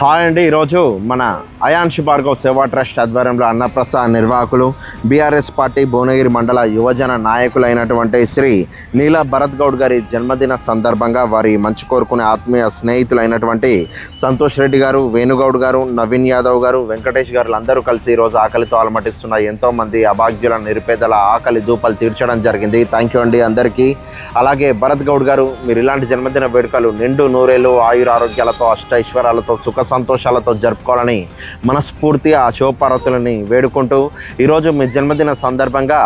Hi అండి ఈరోజు మన అయాన్షి భార్గవ్ సేవా ట్రస్ట్ ఆధ్వర్యంలో అన్నప్రసాద్ నిర్వాహకులు బీఆర్ఎస్ పార్టీ భువనగిరి మండల యువజన నాయకులైనటువంటి శ్రీ నీలా భరత్ గౌడ్ గారి జన్మదిన సందర్భంగా వారి మంచి కోరుకునే ఆత్మీయ స్నేహితులైనటువంటి సంతోష్ రెడ్డి గారు వేణుగౌడ్ గారు నవీన్ యాదవ్ గారు వెంకటేష్ గారు అందరూ కలిసి ఈరోజు ఆకలితో అలమటిస్తున్న ఎంతోమంది అభాగ్యుల నిరుపేదల ఆకలి దూపలు తీర్చడం జరిగింది. థ్యాంక్ యూ అండి అందరికీ. అలాగే భరత్ గౌడ్ గారు మీరు ఇలాంటి జన్మదిన వేడుకలు నిండు నూరేలు ఆయుర ఆరోగ్యాలతో అష్టైశ్వరాలతో సుఖ సంతోషాలతో జరుపుకోవాలని మనస్ఫూర్తిగా ఆ శివపార్వతులని వేడుకుంటూ ఈరోజు మీ జన్మదిన సందర్భంగా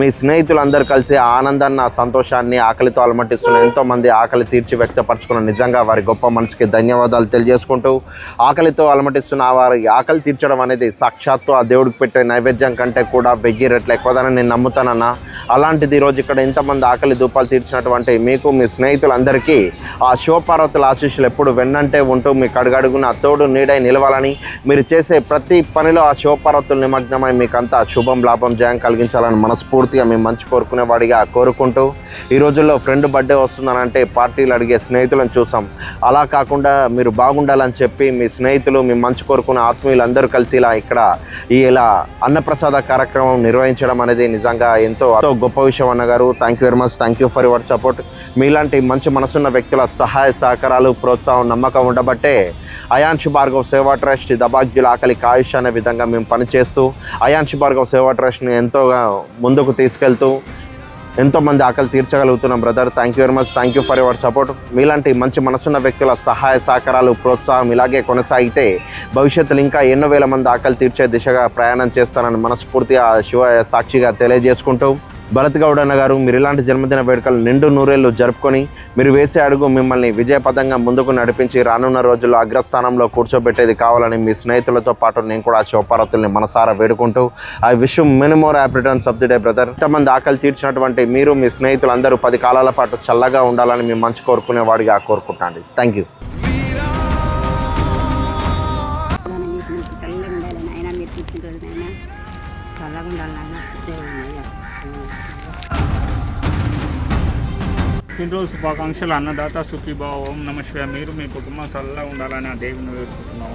మీ స్నేహితులందరూ కలిసి ఆనందాన్ని ఆ సంతోషాన్ని ఆకలితో అలమటిస్తున్న ఎంతోమంది ఆకలి తీర్చి వ్యక్తపరచుకున్న నిజంగా వారి గొప్ప మనసుకి ధన్యవాదాలు తెలియజేసుకుంటూ ఆకలితో అలమటిస్తున్న వారి ఆకలి తీర్చడం అనేది సాక్షాత్తు ఆ దేవుడికి పెట్టే నైవేద్యం కంటే కూడా వెయ్యి రెట్లు ఎక్కువదని నేను నమ్ముతానన్నా. అలాంటిది ఈరోజు ఇక్కడ ఇంతమంది ఆకలి దూపాలు తీర్చినటువంటి మీకు మీ స్నేహితులందరికీ ఆ శివపార్వతుల ఆశీస్సులు ఎప్పుడు వెన్నంటే ఉంటూ మీ కడుగడుగున తోడు నీడై నిలవాలని మీరు చేసే ప్రతి పనిలో ఆ శివపార్వతులు నిమగ్నమై మీకంతా శుభం లాభం జయం కలిగించాలని మనస్ఫూర్తిగా మేము మంచి కోరుకునేవాడిగా కోరుకుంటూ ఈ రోజుల్లో ఫ్రెండ్ బర్త్డే వస్తుందని అంటే పార్టీలు అడిగే స్నేహితులను చూసాం. అలా కాకుండా మీరు బాగుండాలని చెప్పి మీ స్నేహితులు మీ మంచి కోరుకున్న ఆత్మీయులు అందరూ కలిసి ఇలా ఇక్కడ ఈ ఇలా అన్నప్రసాద కార్యక్రమం నిర్వహించడం అనేది నిజంగా ఎంతో ఎంతో గొప్ప విషయం అన్నగారు. Thank you very much thank you for your support మీలాంటి మంచి మనసున్న వ్యక్తుల సహాయ సహకారాలు ప్రోత్సాహం నమ్మకం ఉండబట్టే అయాన్ష్ భార్గవ్ సేవా ట్రస్ట్ దబాగ్యుల ఆకలి కాయుష్ అనే విధంగా మేము పనిచేస్తూ అయాన్ష్ భార్గవ్ సేవా ట్రస్ట్ని ఎంతోగా ముందుకు తీసుకెళ్తూ ఎంతోమంది ఆకలి తీర్చగలుగుతున్నాం brother thank you very much thank you for your support మీలాంటి మంచి మనసున్న వ్యక్తుల సహాయ సహకారాలు ప్రోత్సాహం ఇలాగే కొనసాగితే భవిష్యత్తులో ఇంకా ఎన్నో వేల మంది ఆకలి తీర్చే దిశగా ప్రయాణం చేస్తానని మనస్ఫూర్తిగా శివ సాక్షిగా తెలియజేసుకుంటూ భరత్ గౌడ్ అన్న గారు మీరు ఇలాంటి జన్మదిన వేడుకలు నిండు నూరేళ్ళు జరుపుకొని మీరు వేసే అడుగు మిమ్మల్ని విజయపదంగా ముందుకు నడిపించి రానున్న రోజుల్లో అగ్రస్థానంలో కూర్చోబెట్టేది కావాలని మీ స్నేహితులతో పాటు నేను కూడా ఆ మనసారా వేడుకుంటూ I wish many more happy returns of the day brother. ఇంతమంది ఆకలి తీర్చినటువంటి మీరు మీ స్నేహితులు అందరూ పది కాలాల పాటు చల్లగా ఉండాలని మీ మంచి కోరుకునేవాడిగా కోరుకుంటాను థ్యాంక్ యూ చల్లగా ఉండాలి నాయన మీరు తీసిన రోజు నాయన చల్లగా ఉండాలి నాయన దేవుడు పుట్టినరోజు శుభాకాంక్షలు అన్నదాత సుఖీభావ ఓం నమ మీరు మీ కుటుంబం చల్లగా ఉండాలని ఆ దేవుని వేడుకుంటున్నాం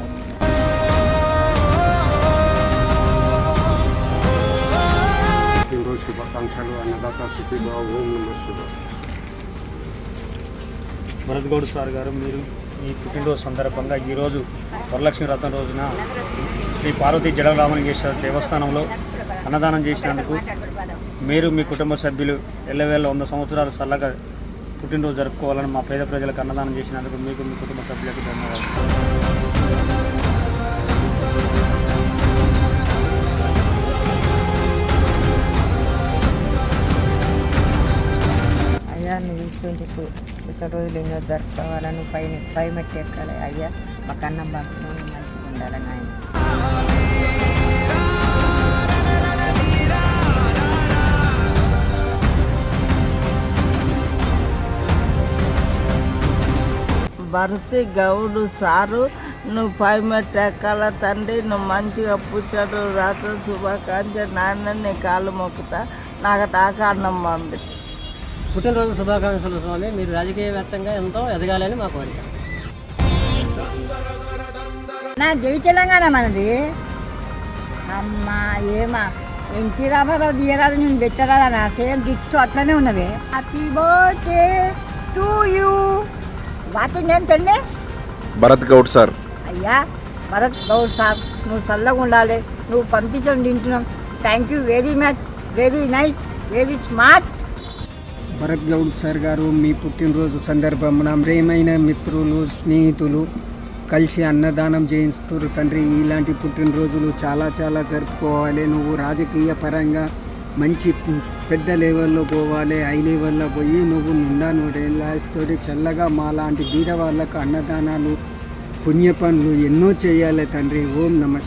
పుట్టినరోజు శుభాకాంక్షలు అన్నదాత సుఖీభావ ఓం నమ శివ భరత్ గౌడ్ సార్ గారు మీరు ఈ పుట్టినరోజు సందర్భంగా ఈరోజు వరలక్ష్మి రథం రోజున శ్రీ పార్వతీ జలరామలింగేశ్వర దేవస్థానంలో అన్నదానం చేసినందుకు మీరు మీ కుటుంబ సభ్యులు ఎల్లవేళ వంద సంవత్సరాలు చల్లగా పుట్టినరోజు జరుపుకోవాలని మా పేద ప్రజలకు అన్నదానం చేసినందుకు మీకు మీ కుటుంబ సభ్యులకు ధన్యవాదాలు. అయ్యా నువ్వు ఇస్తుంటే ఇక్కడ రోజులు ఎన్నో జరుపుకోవాలని పై పై మట్టి ఎక్కాలి. అయ్యా మాకు అన్నం పంపడం మంచిగా ఉండాలని ఆయన భరతి గౌడు సారు నువ్వు పై మెట్టు ఎక్కాల తండ్రి నువ్వు మంచిగా పుట్టాడు రాత శుభాకాంక్ష నాన్న నీ కాళ్ళు మొక్కుతా నాకు తాక అన్నం పంపి. పుట్టినరోజు శుభాకాంక్షలు స్వామి మీరు రాజకీయవేత్తంగా ఎంతో ఎదగాలని మా కోరిక. నా జై తెలంగాణ మనది. అమ్మా ఏమా ఎన్టీ రామారావు తీయరాదు నేను పెట్టరాదా నా సేమ్ గిఫ్ట్ అట్లనే ఉన్నది. హ్యాపీ బర్త్డే ఏం తెండి భరత్ గౌడ్ సార్. అయ్యా భరత్ గౌడ్ సార్ నువ్వు చల్లగా ఉండాలి నువ్వు పంపించండి తింటున్నాం thank you very much very nice very smart Bharath Goud sir గారు మీ పుట్టినరోజు సందర్భమున ప్రేమైన మిత్రులు స్నేహితులు కలిసి అన్నదానం చేయిస్తారు తండ్రి. ఇలాంటి పుట్టినరోజులు చాలా చాలా జరుపుకోవాలి. నువ్వు రాజకీయ పరంగా మంచి పెద్ద లెవెల్లో పోవాలి హై లెవెల్లో పోయి నువ్వు నిండా నూడేళ్ళతోటి చల్లగా మా లాంటి బీద వాళ్ళకు అన్నదానాలు పుణ్య పనులు ఎన్నో చేయాలి తండ్రి. ఓం నమ